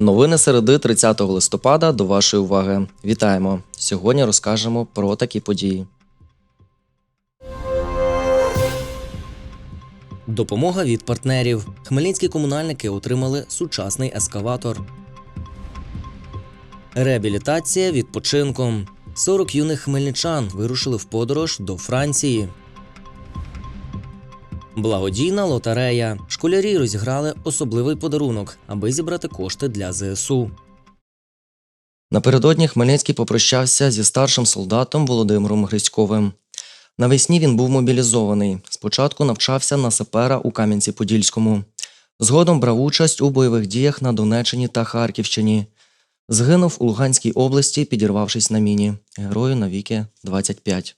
Новини середи 30 листопада до вашої уваги. Вітаємо! Сьогодні розкажемо про такі події. Допомога від партнерів. Хмельницькі комунальники отримали сучасний ескаватор. Реабілітація відпочинком. 40 юних хмельничан вирушили в подорож до Франції. Благодійна лотерея. Школярі розіграли особливий подарунок, аби зібрати кошти для ЗСУ. Напередодні Хмельницький попрощався зі старшим солдатом Володимиром Грицьковим. Навесні він був мобілізований. Спочатку навчався на сапера у Кам'янці-Подільському. Згодом брав участь у бойових діях на Донеччині та Харківщині. Згинув у Луганській області, підірвавшись на міні. Герою навіки 25.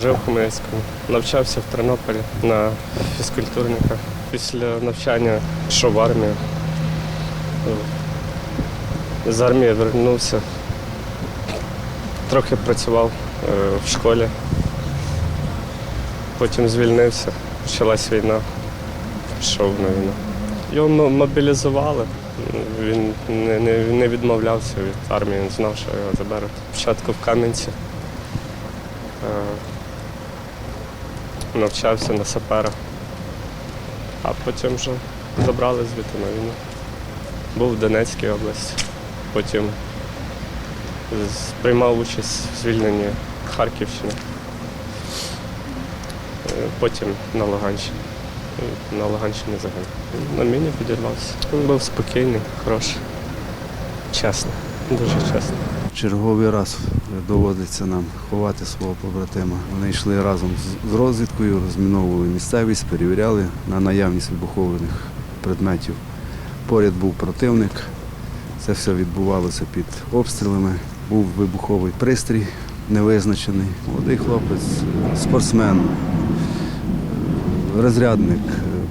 Жив в Хмельницькому, навчався в Тернополі на фізкультурника. Після навчання пішов в армію. З армії вернувся. Трохи працював в школі. Потім звільнився, почалась війна, пішов на війну. Його мобілізували. Він не, не, не відмовлявся від армії, він знав, що його заберуть. Спочатку в Кам'янці. Е, навчався на сапера, а потім вже забрали звідти на війну. Був в Донецькій області, потім приймав участь в звільненні Харківщини, Е, потім на Луганщині. На Луганщині загинув. На міні підірвався. Він був спокійний, хороший, чесний, дуже чесний. Черговий раз доводиться нам ховати свого побратима. Вони йшли разом з розвідкою, розміновували місцевість, перевіряли на наявність вибухованих предметів. Поряд був противник. Це все відбувалося під обстрілами. Був вибуховий пристрій невизначений. Молодий хлопець, спортсмен, розрядник,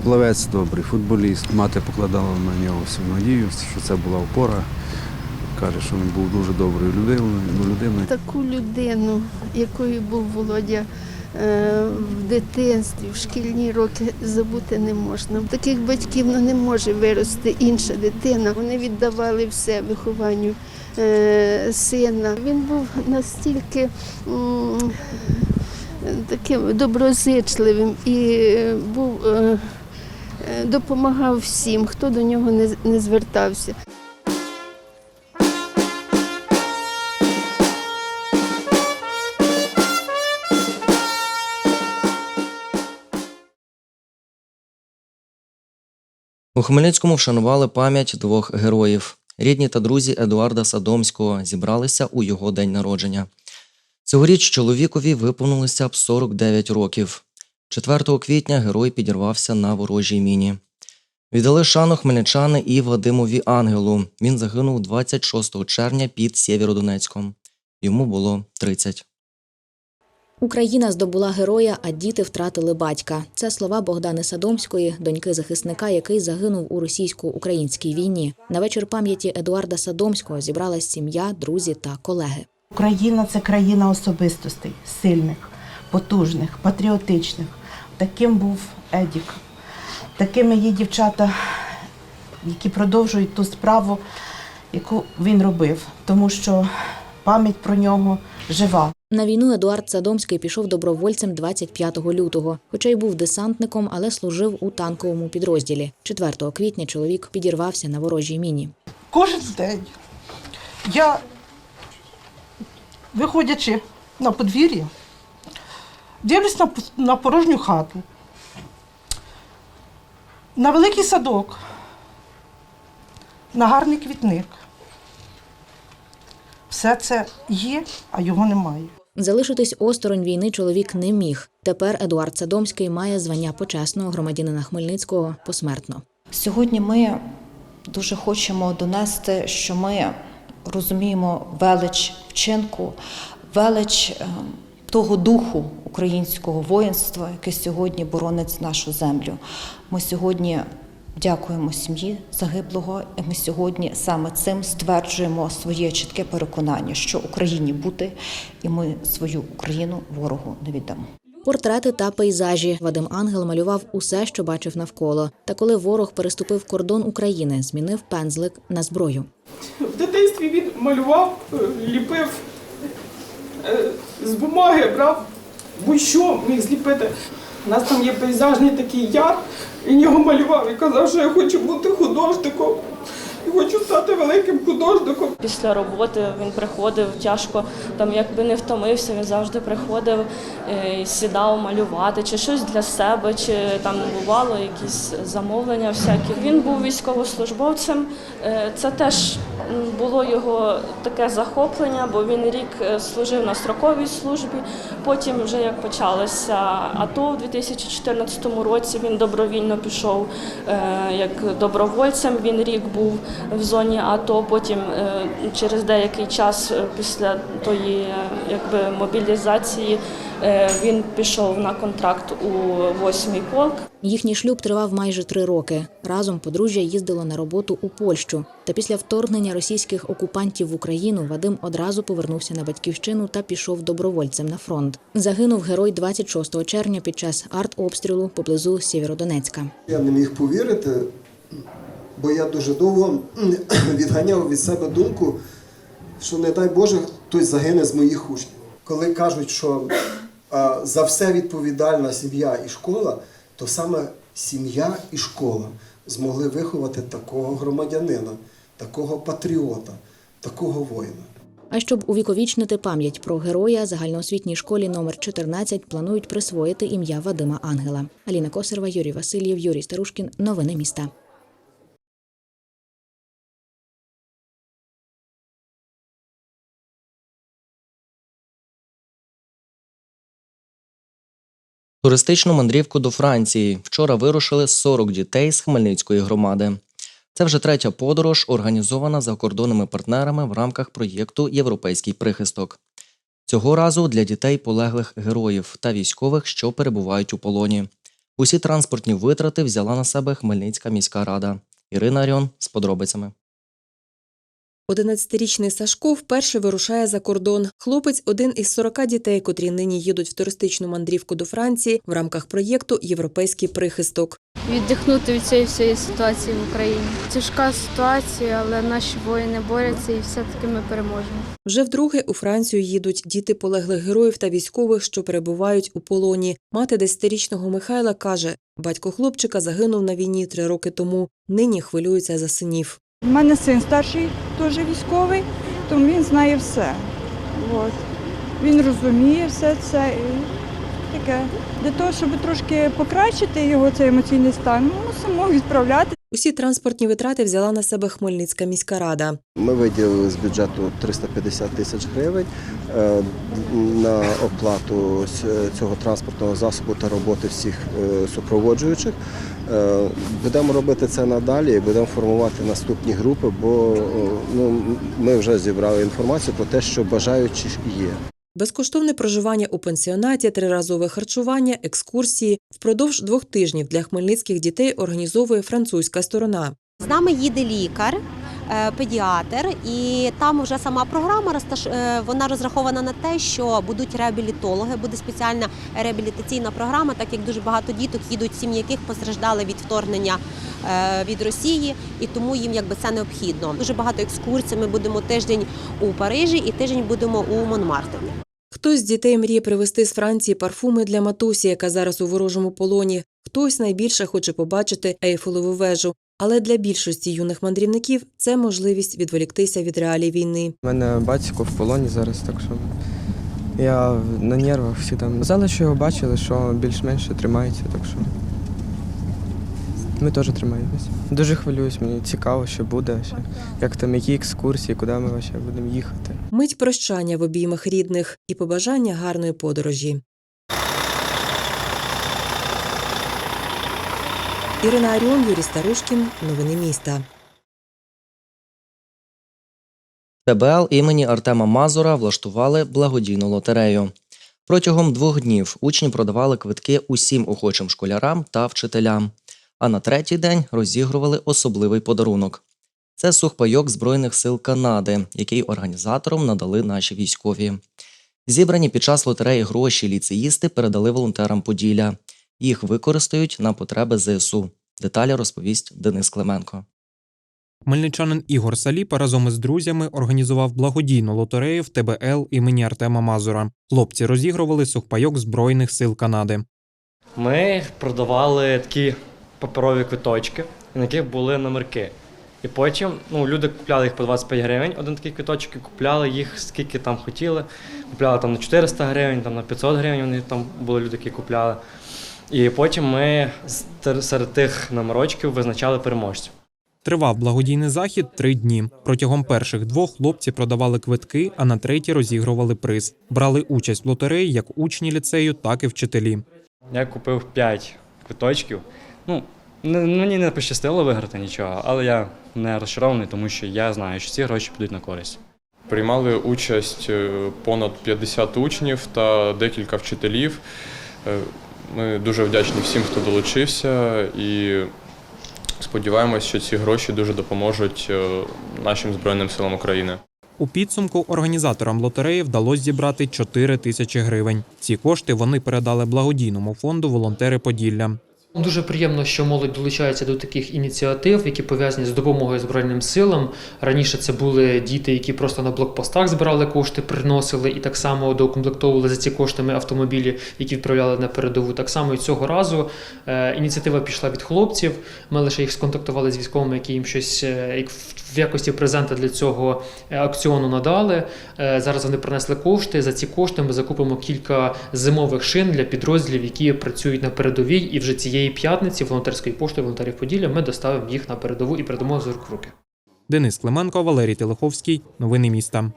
плавець добрий, футболіст. Мати покладала на нього всю надію, що це була опора. Каже, що він був дуже доброю людиною. людиною. Таку людину, якою був Володя е, в дитинстві, в шкільні роки забути не можна. Таких батьків ну, не може вирости інша дитина. Вони віддавали все вихованню сина. Він був настільки таким доброзичливим і е, був. е, е, Допомагав всім, хто до нього не звертався. У Хмельницькому вшанували пам'ять двох героїв. Рідні та друзі Едуарда Садомського зібралися у його день народження. Цьогоріч чоловікові виповнилося б 49 років. 4 квітня герой підірвався на ворожій міні. Віддали шану хмельничани і Вадимові Ангелу. Він загинув 26 червня під Сєвєродонецьком. Йому було 30. Україна здобула героя, а діти втратили батька. Це слова Богдани Садомської, доньки захисника, який загинув у російсько-українській війні. На вечір пам'яті Едуарда Садомського зібралась сім'я, друзі та колеги. Україна це країна особистостей, сильних, потужних, патріотичних. Таким був Едік. Такими є дівчата, які продовжують ту справу, яку він робив, тому що пам'ять про нього жива. На війну Едуард Садомський пішов добровольцем 25 лютого, хоча й був десантником, але служив у танковому підрозділі. 4 квітня чоловік підірвався на ворожій міні. Кожен день я, виходячи на подвір'я, дивлюсь на, на порожню хату, на великий садок, на гарний квітник. Все це є, а його немає. Залишитись осторонь війни чоловік не міг. Тепер Едуард Садомський має звання почесного громадянина Хмельницького посмертно. Сьогодні ми дуже хочемо донести, що ми розуміємо велич вчинку, велич е, того духу українського воїнства, яке сьогодні боронить нашу землю. Ми сьогодні Дякуємо сім'ї загиблого. І ми сьогодні саме цим стверджуємо своє чітке переконання, що Україні бути, і ми свою Україну ворогу не віддамо. Портрети та пейзажі Вадим Ангел малював усе, що бачив навколо. Та коли ворог переступив кордон України, змінив пензлик на зброю. В дитинстві він малював, е, ліпив е, з бумаги, брав будь-що міг зліпити. У нас там є пейзажний такий яр, він його малював і казав, що я хочу бути художником. І хочу стати великим художником. Після роботи він приходив тяжко, там якби не втомився, він завжди приходив, е, і сідав малювати, чи щось для себе, чи там бувало якісь замовлення всякі. Він був військовослужбовцем. е, Це теж було його таке захоплення, бо він рік е, служив на строковій службі. Потім, вже як почалося АТО в 2014 році, він добровільно пішов е, як добровольцем. Він рік був в зоні АТО. Потім е, через деякий час після тої якби мобілізації він пішов на контракт у восьмий полк. Їхній шлюб тривав майже три роки. Разом подружжя їздило на роботу у Польщу. Та після вторгнення російських окупантів в Україну Вадим одразу повернувся на батьківщину та пішов добровольцем на фронт. Загинув герой 26 червня під час артобстрілу поблизу Сєвєродонецька. Я не міг повірити, бо я дуже довго відганяв від себе думку, що не дай Боже хтось загине з моїх учнів. Коли кажуть, що за все відповідальна сім'я і школа, то саме сім'я і школа змогли виховати такого громадянина, такого патріота, такого воїна. А щоб увіковічнити пам'ять про героя, загальноосвітній школі номер 14 планують присвоїти ім'я Вадима Ангела. Аліна Косарова, Юрій Васильєв, Юрій Старушкін. Новини міста. Туристичну мандрівку до Франції вчора вирушили 40 дітей з Хмельницької громади. Це вже третя подорож, організована закордонними партнерами в рамках проєкту Європейський прихисток. Цього разу для дітей полеглих героїв та військових, що перебувають у полоні. Усі транспортні витрати взяла на себе Хмельницька міська рада. Ірина Аріон з подробицями. 11-річний Сашко вперше вирушає за кордон. Хлопець – один із 40 дітей, котрі нині їдуть в туристичну мандрівку до Франції в рамках проєкту Європейський прихисток. віддихнути від цієї всієї ситуації в Україні. Тяжка ситуація, але наші воїни борються і все-таки ми переможемо. Вже вдруге у Францію їдуть діти полеглих героїв та військових, що перебувають у полоні. Мати 10-річного Михайла каже, батько хлопчика загинув на війні три роки тому. Нині хвилюється за синів. У мене син старший, теж військовий, тому він знає все. От. Він розуміє все це і таке. Для того, щоб трошки покращити його цей емоційний стан, ми мусимо відправляти. Усі транспортні витрати взяла на себе Хмельницька міська рада. Ми виділили з бюджету 350 тисяч гривень е, на оплату е, цього транспортного засобу та роботи всіх е, супроводжуючих. Будемо робити це надалі і будемо формувати наступні групи, бо ну, ми вже зібрали інформацію про те, що бажаючі є. Безкоштовне проживання у пансіонаті, триразове харчування, екскурсії впродовж двох тижнів для хмельницьких дітей організовує французька сторона. З нами їде лікар, е, педіатр, і там вже сама програма е, вона розрахована на те, що будуть реабілітологи, буде спеціальна реабілітаційна програма, так як дуже багато діток їдуть, сім'ї яких постраждали від вторгнення е, від Росії, і тому їм якби це необхідно. Дуже багато екскурсій. Ми будемо тиждень у Парижі і тиждень будемо у Монмартері. Хтось з дітей мріє привезти з Франції парфуми для матусі, яка зараз у ворожому полоні. Хтось найбільше хоче побачити Ейфелеву вежу. Але для більшості юних мандрівників це можливість відволіктися від реалій війни. У мене батько в полоні зараз, так що я на нервах всі там. Казали, що його бачили, що більш-менш тримається, так що ми теж тримаємось. Дуже хвилююсь, мені цікаво, що буде, ще, як там, які екскурсії, куди ми ще будемо їхати. Мить прощання в обіймах рідних і побажання гарної подорожі. Ірина Аріон, Юрій Старушкін. Новини міста. ТБЛ імені Артема Мазура влаштували благодійну лотерею. Протягом двох днів учні продавали квитки усім охочим школярам та вчителям. А на третій день розігрували особливий подарунок. Це сухпайок Збройних сил Канади, який організаторам надали наші військові. Зібрані під час лотереї гроші ліцеїсти передали волонтерам Поділля. Їх використають на потреби ЗСУ. Деталі розповість Денис Клименко. Хмельничанин Ігор Саліпа разом із друзями організував благодійну лотерею в ТБЛ імені Артема Мазура. Хлопці розігрували сухпайок Збройних сил Канади. Ми продавали такі паперові квиточки, на яких були номерки. І потім ну, люди купляли їх по 25 гривень, один такий квиточок, і купляли їх скільки там хотіли. Купляли там на 400 гривень, там на 500 гривень, вони там були люди, які купляли. І потім ми серед тих номерочків визначали переможців. Тривав благодійний захід три дні. Протягом перших двох хлопці продавали квитки, а на третій розігрували приз. Брали участь в лотереї як учні ліцею, так і вчителі. Я купив 5 квиточків. Ну, мені не пощастило виграти нічого, але я не розчарований, тому що я знаю, що ці гроші підуть на користь. Приймали участь е, понад 50 учнів та декілька вчителів. Е, Ми дуже вдячні всім, хто долучився, і сподіваємось, що ці гроші дуже допоможуть е, нашим Збройним силам України. У підсумку організаторам лотереї вдалося зібрати 4 тисячі гривень. Ці кошти вони передали благодійному фонду Волонтери Поділля. Дуже приємно, що молодь долучається до таких ініціатив, які пов'язані з допомогою Збройним силам. Раніше це були діти, які просто на блокпостах збирали кошти, приносили і так само доукомплектовували за ці коштами автомобілі, які відправляли на передову. Так само і цього разу е, ініціатива пішла від хлопців. Ми лише їх сконтактували з військовими, які їм щось е, як в якості презента для цього е, акціону надали. Е, Зараз вони принесли кошти. За ці кошти ми закупимо кілька зимових шин для підрозділів, які працюють на передовій. І вже цієї п'ятниці волонтерської пошти волонтерів Поділля ми доставимо їх на передову і передамо з рук в руки. Денис Клименко, Валерій Телеховський. Новини міста.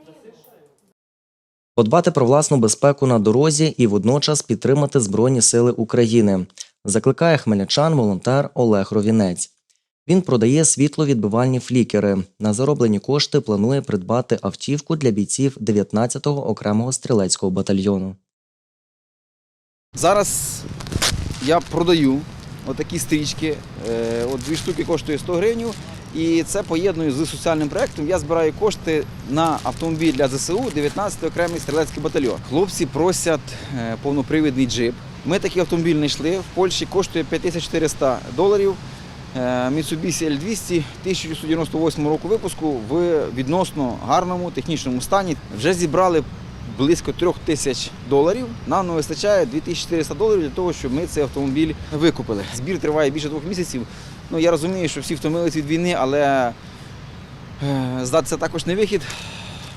Подбати про власну безпеку на дорозі і водночас підтримати Збройні Сили України. Закликає хмельничан волонтер Олег Ровінець. Він продає світловідбивальні флікери. На зароблені кошти планує придбати автівку для бійців 19-го окремого стрілецького батальйону. Зараз я продаю отакі стрічки. Е, От дві штуки коштує 100 гривень. І це поєдную з соціальним проєктом. Я збираю кошти на автомобіль для ЗСУ 19-й окремий стрілецький батальйон. Хлопці просять е, повнопривідний джип. Ми такий автомобіль знайшли. В Польщі коштує 5400 доларів. Е, Mitsubishi L200 1998 року випуску в відносно гарному технічному стані. Вже зібрали близько трьох тисяч доларів. Нам не вистачає 2400 доларів для того, щоб ми цей автомобіль викупили. Збір триває більше двох місяців. Ну я розумію, що всі втомились від війни, але е, здатися також не вихід.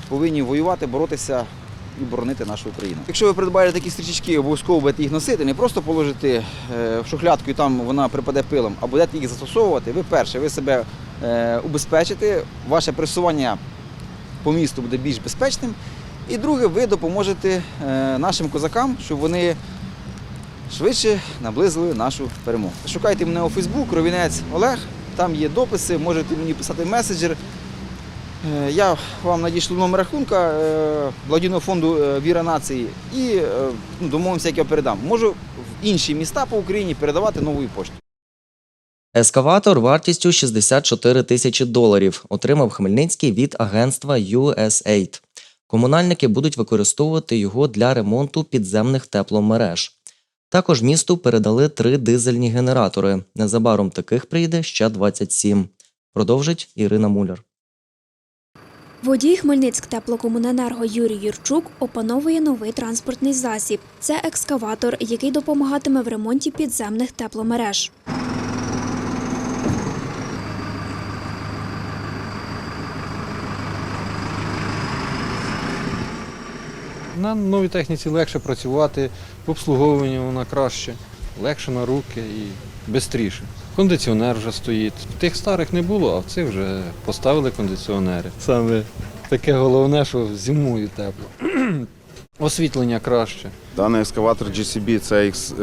Повинні воювати, боротися і боронити нашу Україну. Якщо ви придбаєте такі стрічечки, обов'язково будете їх носити, не просто положити е, в шухлядку і там вона припаде пилом, а будете їх застосовувати. Ви перше, ви себе е, убезпечите, ваше пересування по місту буде більш безпечним. І друге, ви допоможете е, нашим козакам, щоб вони швидше наблизили нашу перемогу. Шукайте мене у Фейсбук, Ровінець Олег, там є дописи, можете мені писати меседжер. Е, Я вам надішлю номер рахунка е, благодійного фонду е, Віра нації і ну, домовимося, як я передам. Можу в інші міста по Україні передавати новою поштою. Ескаватор вартістю 64 тисячі доларів отримав Хмельницький від агентства USAID. Комунальники будуть використовувати його для ремонту підземних тепломереж. Також місту передали три дизельні генератори. Незабаром таких прийде ще 27. Продовжить Ірина Муляр. Водій Хмельницьк теплокомуненерго Юрій Юрчук опановує новий транспортний засіб. Це екскаватор, який допомагатиме в ремонті підземних тепломереж. На новій техніці легше працювати, в обслуговуванні вона краще, легше на руки і швидше. Кондиціонер вже стоїть. Тих старих не було, а в цих вже поставили кондиціонери. Саме таке головне, що зимою тепло. Освітлення краще. Даний екскаватор GCB CX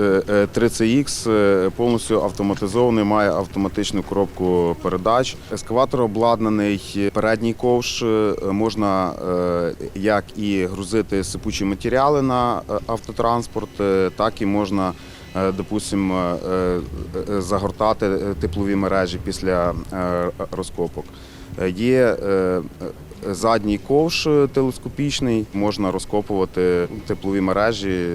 30X е, повністю автоматизований, має автоматичну коробку передач. Екскаватор обладнаний передній ковш. е, Можна е, як і грузити сипучі матеріали на е, автотранспорт, е, так і можна е, допустим, е, е, загортати теплові мережі після розкопок. Є задній ковш телескопічний, можна розкопувати теплові мережі,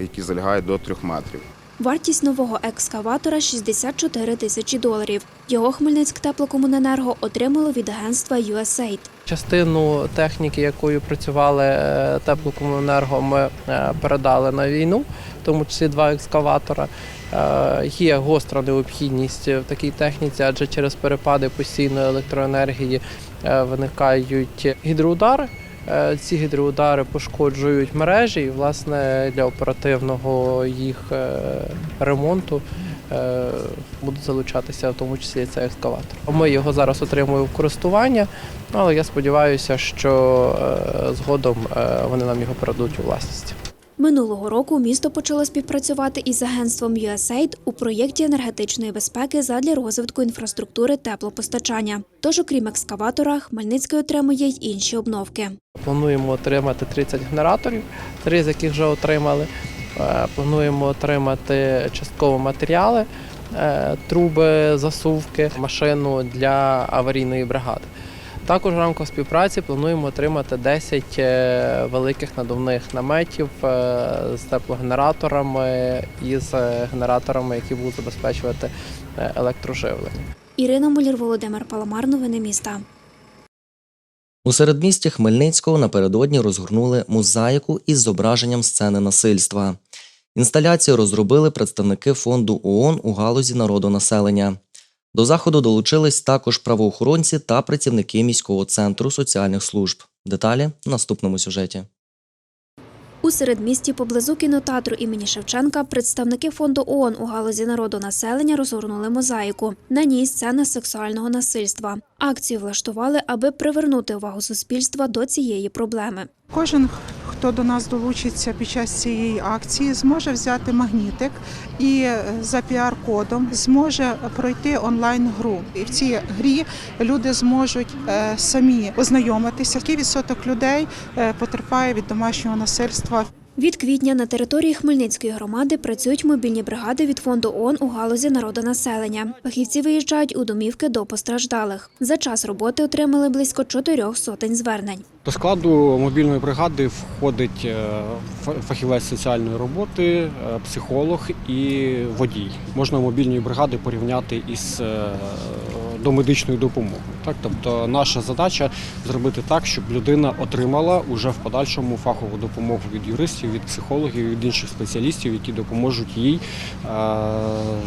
які залягають до трьох метрів. Вартість нового екскаватора 64 тисячі доларів. Його Хмельницьк теплокомуненерго отримало від агентства USAID. Частину техніки, якою працювали е, теплокомуненерго, ми е, передали на війну, в тому числі два екскаватора. Е, Є гостра необхідність в такій техніці, адже через перепади постійної електроенергії виникають гідроудари. Е, Ці гідроудари пошкоджують мережі, і власне для оперативного їх е, ремонту будуть залучатися в тому числі цей екскаватор. Ми його зараз отримуємо в користування, але я сподіваюся, що е, згодом е, вони нам його передадуть у власність. Минулого року місто почало співпрацювати із агентством USAID у проєкті енергетичної безпеки задля розвитку інфраструктури теплопостачання. Тож, окрім екскаватора, Хмельницький отримує й інші обновки. Плануємо отримати 30 генераторів, три з яких вже отримали. Е, Плануємо отримати частково матеріали, е, труби, засувки, машину для аварійної бригади. Також в рамках співпраці плануємо отримати 10 е, великих надувних наметів е, з теплогенераторами і з е, генераторами, які будуть забезпечувати електроживлення. Ірина Мулір, Володимир Паламар, новини міста. У середмісті Хмельницького напередодні розгорнули мозаїку із зображенням сцени насильства. Інсталяцію розробили представники фонду ООН у галузі народонаселення. До заходу долучились також правоохоронці та працівники міського центру соціальних служб. Деталі в наступному сюжеті. У середмісті поблизу кінотеатру імені Шевченка представники фонду ООН у галузі народу населення розгорнули мозаїку. На ній сцена сексуального насильства. Акцію влаштували, аби привернути увагу суспільства до цієї проблеми. Кожен, хто до нас долучиться під час цієї акції, зможе взяти магнітик і е, за піар-кодом зможе пройти онлайн-гру. І в цій грі люди зможуть е, самі ознайомитися. Який відсоток людей е, потерпає від домашнього насильства. Від квітня на території Хмельницької громади працюють мобільні бригади від фонду ООН у галузі народонаселення. Фахівці виїжджають у домівки до постраждалих. За час роботи отримали близько чотирьох сотень звернень. До складу мобільної бригади входить е, фахівець соціальної роботи, е, психолог і водій. Можна мобільні бригади порівняти із е, домедичною допомогою. Так, тобто наша задача зробити так, щоб людина отримала уже в подальшому фахову допомогу від юристів, від психологів, від інших спеціалістів, які допоможуть їй е,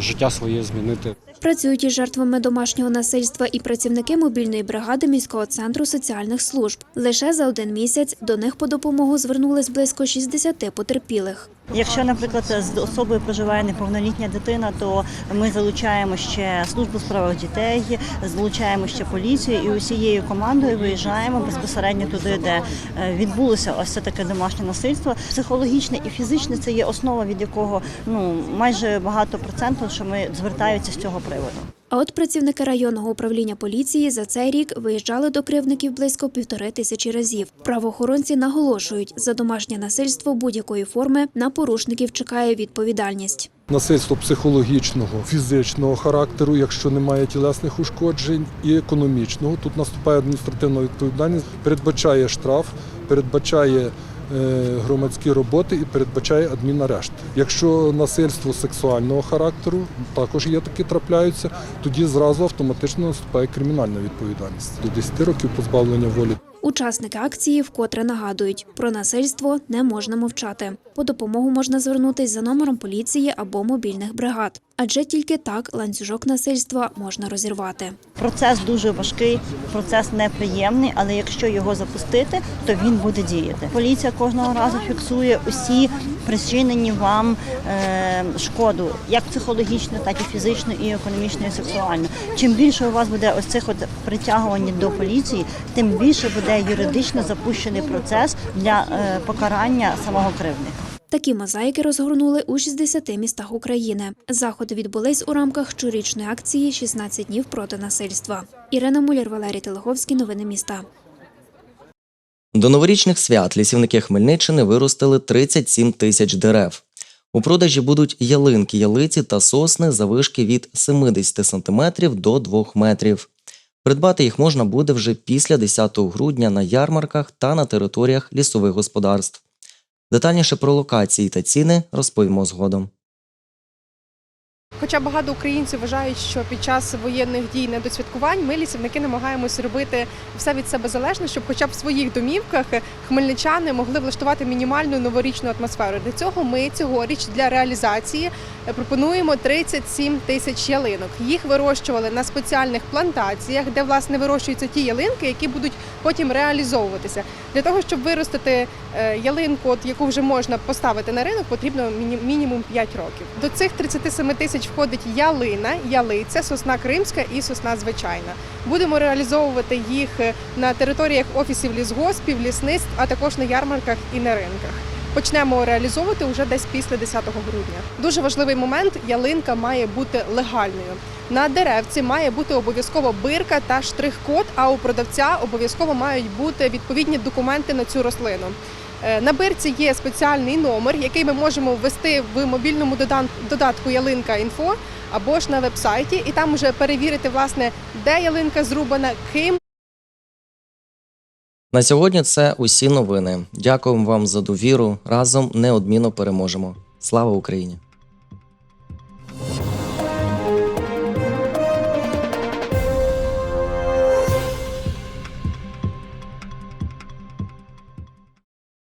життя своє змінити. Працюють із жертвами домашнього насильства і працівники мобільної бригади міського центру соціальних служб. Лише за один місяць до них по допомогу звернулись близько 60 потерпілих. Якщо, наприклад, з особою проживає неповнолітня дитина, то ми залучаємо ще службу справах дітей, залучаємо ще поліцію і усією командою виїжджаємо безпосередньо туди, де е, відбулося ось це таке домашнє насильство. Психологічне і фізичне це є основа, від якого ну майже багато процентів, що ми звертаються з цього приводу. А от працівники районного управління поліції за цей рік виїжджали до кривдників близько півтори тисячі разів. Правоохоронці наголошують, за домашнє насильство будь-якої форми на порушників чекає відповідальність. насильство психологічного, фізичного характеру, якщо немає тілесних ушкоджень, і економічного. Тут наступає адміністративна відповідальність, передбачає штраф, передбачає громадські роботи і передбачає адмінарешт. Якщо насильство сексуального характеру, також є такі трапляються, тоді зразу автоматично наступає кримінальна відповідальність до 10 років позбавлення волі. Учасники акції вкотре нагадують, про насильство не можна мовчати. По допомогу можна звернутись за номером поліції або мобільних бригад, адже тільки так ланцюжок насильства можна розірвати. Процес дуже важкий, процес неприємний, але якщо його запустити, то він буде діяти. Поліція кожного разу фіксує усі причинені вам е, шкоду, як психологічну, так і фізичну, і економічну, і сексуальну. Чим більше у вас буде ось цих от притягувань до поліції, тим більше буде юридично запущений процес для е, покарання самого кривдника. Такі мозаїки розгорнули у 60 містах України. Заходи відбулись у рамках щорічної акції «16 днів проти насильства. Ірина Муляр, Валерій Телеговський. Новини міста. До новорічних свят лісівники Хмельниччини виростили 37 тисяч дерев. У продажі будуть ялинки, ялиці та сосни завишки від 70 см до 2 метрів. Придбати їх можна буде вже після 10 грудня на ярмарках та на територіях лісових господарств. Детальніше про локації та ціни розповімо згодом. Хоча багато українців вважають, що під час воєнних дій недосвяткувань ми лісівники намагаємося робити все від себе залежне, щоб, хоча б в своїх домівках, хмельничани могли влаштувати мінімальну новорічну атмосферу. Для цього ми цьогоріч для реалізації пропонуємо 37 тисяч ялинок. Їх вирощували на спеціальних плантаціях, де власне вирощуються ті ялинки, які будуть потім реалізовуватися. Для того щоб виростити е, ялинку, от яку вже можна поставити на ринок, потрібно мінімум 5 років. До цих 37 тисяч входить ялина, ялиця, сосна кримська і сосна звичайна. Будемо реалізовувати їх е, на територіях офісів лісгоспів, лісництв, а також на ярмарках і на ринках. Почнемо реалізовувати вже десь після 10 грудня. Дуже важливий момент: ялинка має бути легальною. На деревці має бути обов'язково бирка та штрих-код. А у продавця обов'язково мають бути відповідні документи на цю рослину. Е, На бирці є спеціальний номер, який ми можемо ввести в мобільному додатку Ялинка інфо або ж на вебсайті, і там вже перевірити, власне, де ялинка зрубана, ким На сьогодні це усі новини. Дякуємо вам за довіру. Разом неодмінно переможемо. Слава Україні!